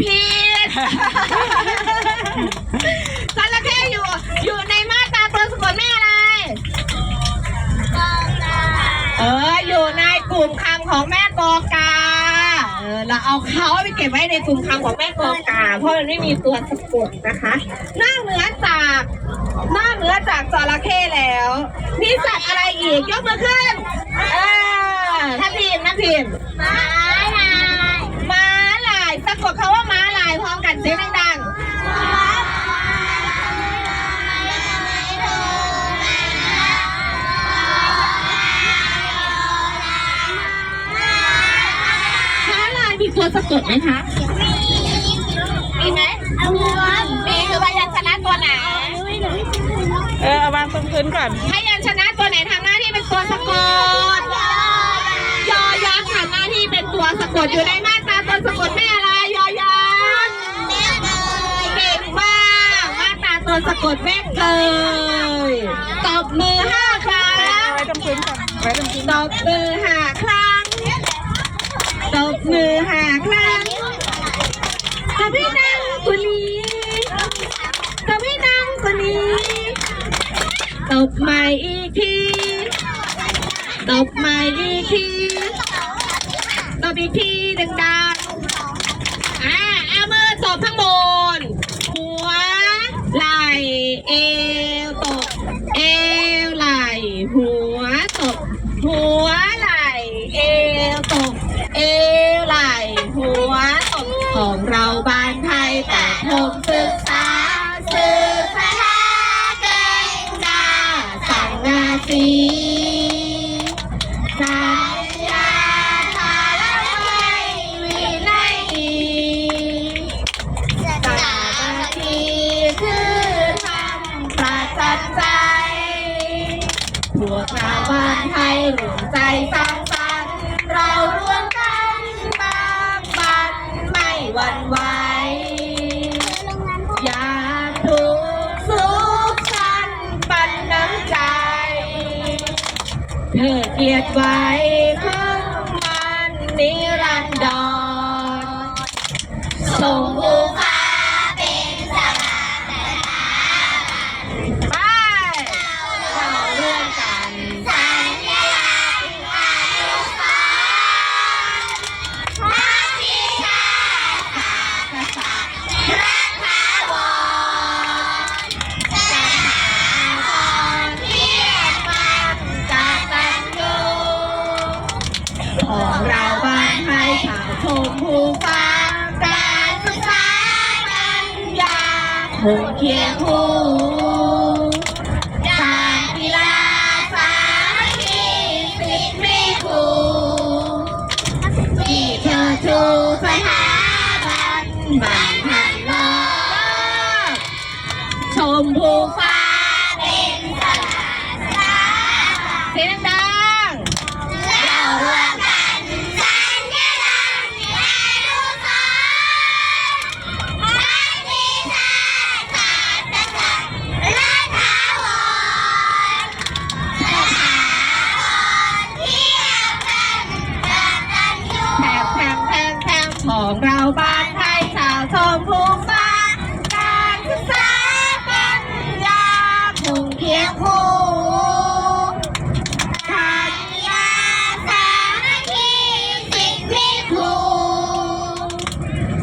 ผิดจระเข้อยู่ อยู่ในมาตราตัวสะกดแม่อะไร เออ อยู่ในกลุ่มคำของแม่กอกา เออ เราเอาเขาไปเก็บไว้ในกลุ่มคำของแม่กอกา เพราะมันไม่มีตัวสะกดนะคะนอกเหนือจากนอกเหนือจากจระเข้แล้ว มีสัตว์อะไรอีก ยกมือขึ้น เออถ้าพิมพ์นะพิมพ์ม้าลายม้าลายสะกดคาว่า เสียงดังๆม้าลายมีตัวสะกดไหมคะมีไหมมีคือพยัญชนะตัวไหน เออเอาวางตรงพื้นก่อน พยัญชนะตัวไหนทำหน้าที่เป็นตัวสะกดยอยักษ์ทำหน้าที่เป็นตัวสะกดอยู่ในมาตราตัวสะกดไม่อะไร ยอยักษ์เก่งมาก มาตราตัวสะกดแม่เกยตบมือห้าครั้งเอาไว้ตรงพื้นก่อนไว้ตรงพื้นตบมือห้าครั้งตบมือห้าครั้งกับพี่นั่งคนนี้กับพี่นั่งคนนี้ตบใหม่อีกทีตบใหม่อีกทีตบอีกทีดังๆอ่าเอามือตบข้างบน หัวไหล่ เอานไทยรวมใจสร้างสรรค์เราร่วมกันบางบันไม่หวั่นไหวอยากถูกสุขสันต์ปันน้ำใจ เธอเกียรติไว้พึ่งมันนิรันดรส่งบูชา ของเราบ้านไทยชาวชมพูฟ้าการศึกษาปัญญาคงเคียงคู่ มพูฟ้าเป็นสลาสาเสียงดังๆเราร่วมกันสัญลักษณ์อนุสรณ์พระพิชาชาติศาสตร์รักถาวรสถาบันเทียบกันกับตัญญูแทงแทงแทงแทงของเราบ้าน คงเคียงคู่สัญญาสามัคคีสิทธิ์มีครู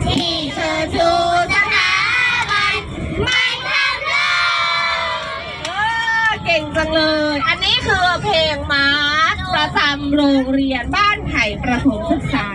ที่เธอชูสถาบันไม่ทำเลยเออเก่งจังเลย อันนี้คือเพลงมาร์ชประจำโรงเรียนบ้านไผ่ประถมศึกษา